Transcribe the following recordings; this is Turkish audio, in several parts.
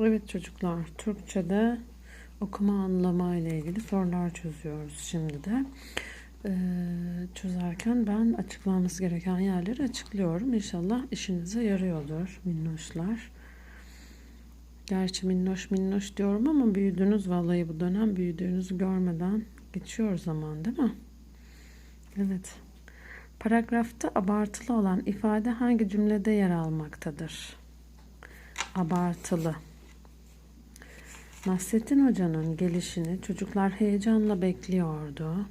Evet çocuklar, Türkçe'de okuma anlama ile ilgili sorular çözüyoruz şimdi de. Ee, çözerken ben açıklanması gereken yerleri açıklıyorum. İnşallah işinize yarıyordur minnoşlar. Gerçi minnoş minnoş diyorum ama büyüdünüz vallahi bu dönem büyüdüğünüzü görmeden geçiyor zaman değil mi? Evet. Paragrafta abartılı olan ifade hangi cümlede yer almaktadır? Abartılı. Nasrettin Hoca'nın gelişini çocuklar heyecanla bekliyordu.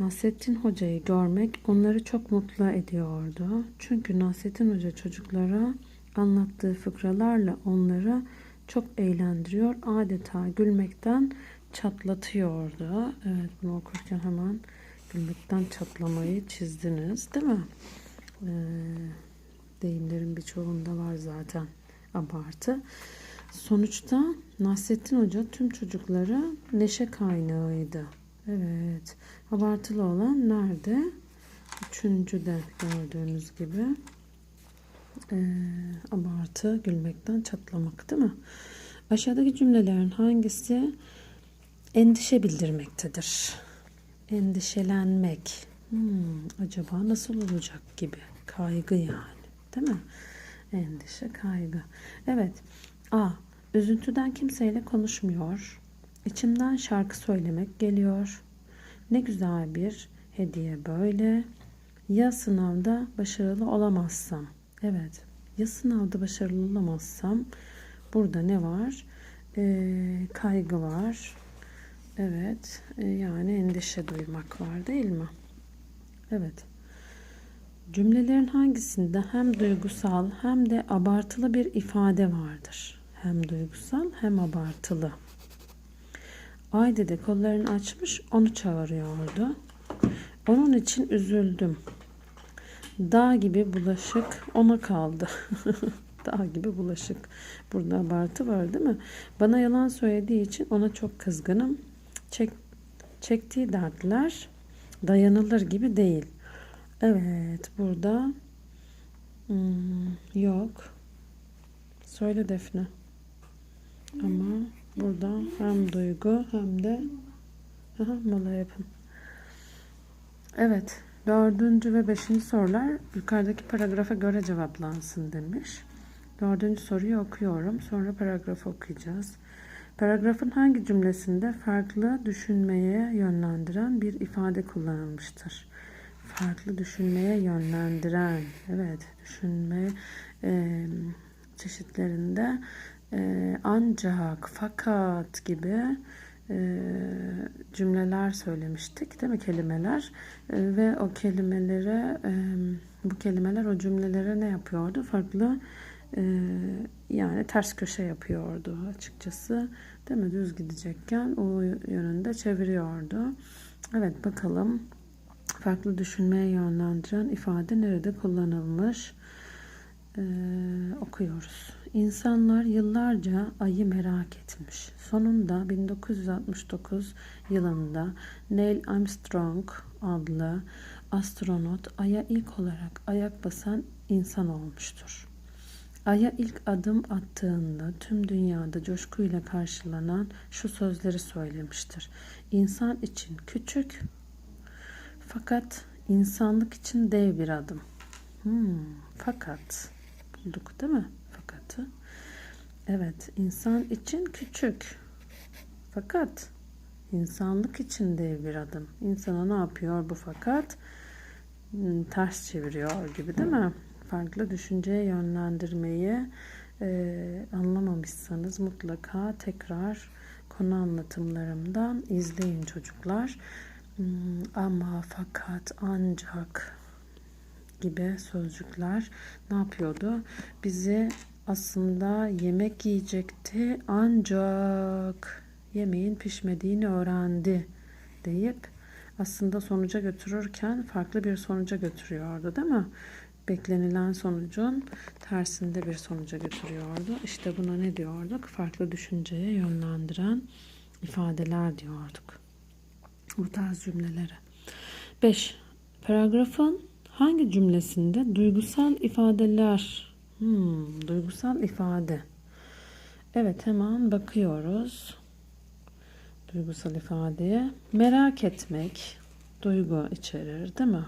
Nasrettin Hoca'yı görmek onları çok mutlu ediyordu. Çünkü Nasrettin Hoca çocuklara anlattığı fıkralarla onları çok eğlendiriyor. Adeta gülmekten çatlatıyordu. Evet bunu okurken hemen gülmekten çatlamayı çizdiniz değil mi? Ee, deyimlerin birçoğunda var zaten abartı. Sonuçta Nasrettin Hoca tüm çocuklara neşe kaynağıydı. Evet. Abartılı olan nerede? Üçüncüde gördüğünüz gibi. Ee, abartı gülmekten çatlamak değil mi? Aşağıdaki cümlelerin hangisi endişe bildirmektedir? Endişelenmek. Hmm, acaba nasıl olacak gibi. Kaygı yani. Değil mi? Endişe, kaygı. Evet. A. Üzüntüden kimseyle konuşmuyor. İçimden şarkı söylemek geliyor. Ne güzel bir hediye böyle. Ya sınavda başarılı olamazsam? Evet. Ya sınavda başarılı olamazsam burada ne var? Ee, kaygı var. Evet. Ee, yani endişe duymak var değil mi? Evet. Cümlelerin hangisinde hem duygusal hem de abartılı bir ifade vardır? Hem duygusal hem abartılı. Ay dede kollarını açmış onu çağırıyordu. Onun için üzüldüm. Dağ gibi bulaşık ona kaldı. Dağ gibi bulaşık. Burada abartı var değil mi? Bana yalan söylediği için ona çok kızgınım. Çek, çektiği dertler dayanılır gibi değil. Evet burada hmm, yok. Söyle Defne. Ama burada hem duygu hem de aha, mola yapın. Evet. Dördüncü ve beşinci sorular yukarıdaki paragrafa göre cevaplansın demiş. Dördüncü soruyu okuyorum. Sonra paragrafı okuyacağız. Paragrafın hangi cümlesinde farklı düşünmeye yönlendiren bir ifade kullanılmıştır? Farklı düşünmeye yönlendiren, evet düşünme e, çeşitlerinde e, ancak, fakat gibi e, cümleler söylemiştik değil mi kelimeler? E, ve o kelimelere e, bu kelimeler o cümlelere ne yapıyordu? Farklı e, yani ters köşe yapıyordu açıkçası değil mi? Düz gidecekken o yönünde çeviriyordu. Evet bakalım farklı düşünmeye yönlendiren ifade nerede kullanılmış ee, okuyoruz. İnsanlar yıllarca ayı merak etmiş. Sonunda 1969 yılında Neil Armstrong adlı astronot aya ilk olarak ayak basan insan olmuştur. Ay'a ilk adım attığında tüm dünyada coşkuyla karşılanan şu sözleri söylemiştir. İnsan için küçük fakat insanlık için dev bir adım. Hmm, fakat bulduk değil mi? Fakatı. Evet, insan için küçük. Fakat insanlık için dev bir adım. İnsana ne yapıyor bu fakat? Hmm, ters çeviriyor gibi değil mi? Farklı düşünceye yönlendirmeyi e, anlamamışsanız mutlaka tekrar konu anlatımlarımdan izleyin çocuklar. Hmm, ama fakat ancak gibi sözcükler ne yapıyordu? Bizi aslında yemek yiyecekti ancak yemeğin pişmediğini öğrendi deyip aslında sonuca götürürken farklı bir sonuca götürüyordu değil mi? Beklenilen sonucun tersinde bir sonuca götürüyordu. İşte buna ne diyorduk? Farklı düşünceye yönlendiren ifadeler diyorduk. Bu tarz cümlelere. 5. Paragrafın hangi cümlesinde duygusal ifadeler hmm, duygusal ifade Evet hemen bakıyoruz. Duygusal ifadeye. Merak etmek duygu içerir değil mi?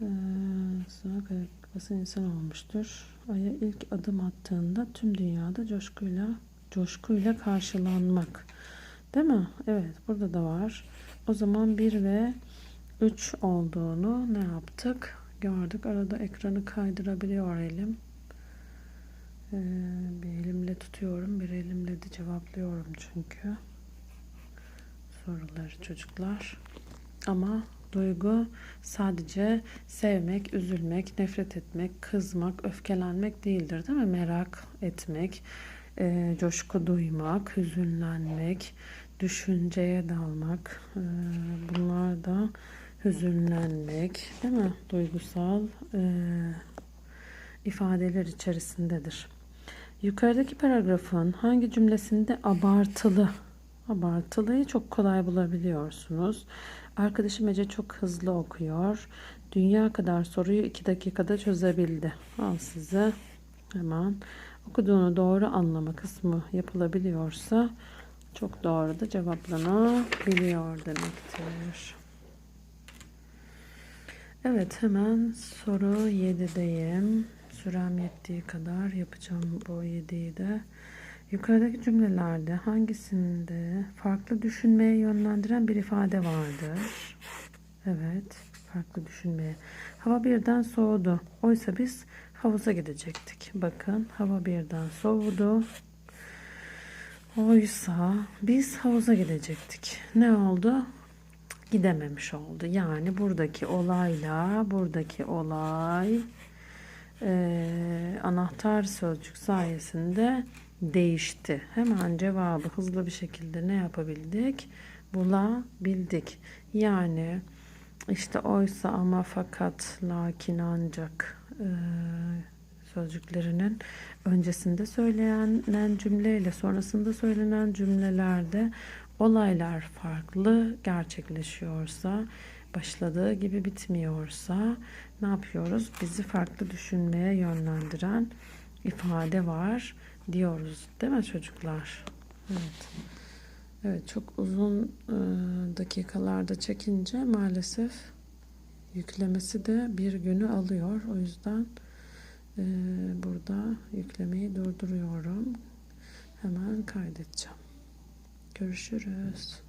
Ee, kayıklısı insan olmuştur. Ay'a ilk adım attığında tüm dünyada coşkuyla coşkuyla karşılanmak. Değil mi? Evet burada da var. O zaman 1 ve 3 olduğunu ne yaptık? Gördük. Arada ekranı kaydırabiliyor elim. Ee, bir elimle tutuyorum. Bir elimle de cevaplıyorum çünkü. Soruları çocuklar. Ama duygu sadece sevmek, üzülmek, nefret etmek, kızmak, öfkelenmek değildir değil mi? Merak etmek, e, coşku duymak, hüzünlenmek, düşünceye dalmak, e, bunlar da hüzünlenmek, değil mi? Duygusal e, ifadeler içerisindedir. Yukarıdaki paragrafın hangi cümlesinde abartılı, abartılıyı çok kolay bulabiliyorsunuz. Arkadaşım Ece çok hızlı okuyor. Dünya kadar soruyu iki dakikada çözebildi. Al size hemen okuduğunu doğru anlama kısmı yapılabiliyorsa çok doğru da cevaplanabiliyor demektir. Evet hemen soru 7'deyim. Sürem yettiği kadar yapacağım bu 7'yi de. Yukarıdaki cümlelerde hangisinde farklı düşünmeye yönlendiren bir ifade vardır? Evet, farklı düşünmeye. Hava birden soğudu. Oysa biz havuza gidecektik. Bakın, hava birden soğudu. Oysa biz havuza gidecektik. Ne oldu? Gidememiş oldu. Yani buradaki olayla buradaki olay e, anahtar sözcük sayesinde değişti. Hemen cevabı hızlı bir şekilde ne yapabildik? Bulabildik. Yani işte oysa ama fakat lakin ancak sözcüklerinin öncesinde söylenen cümleyle sonrasında söylenen cümlelerde olaylar farklı gerçekleşiyorsa başladığı gibi bitmiyorsa ne yapıyoruz? Bizi farklı düşünmeye yönlendiren ifade var diyoruz. Değil mi çocuklar? Evet. Evet çok uzun e, dakikalarda çekince maalesef yüklemesi de bir günü alıyor. O yüzden e, burada yüklemeyi durduruyorum. Hemen kaydedeceğim. Görüşürüz.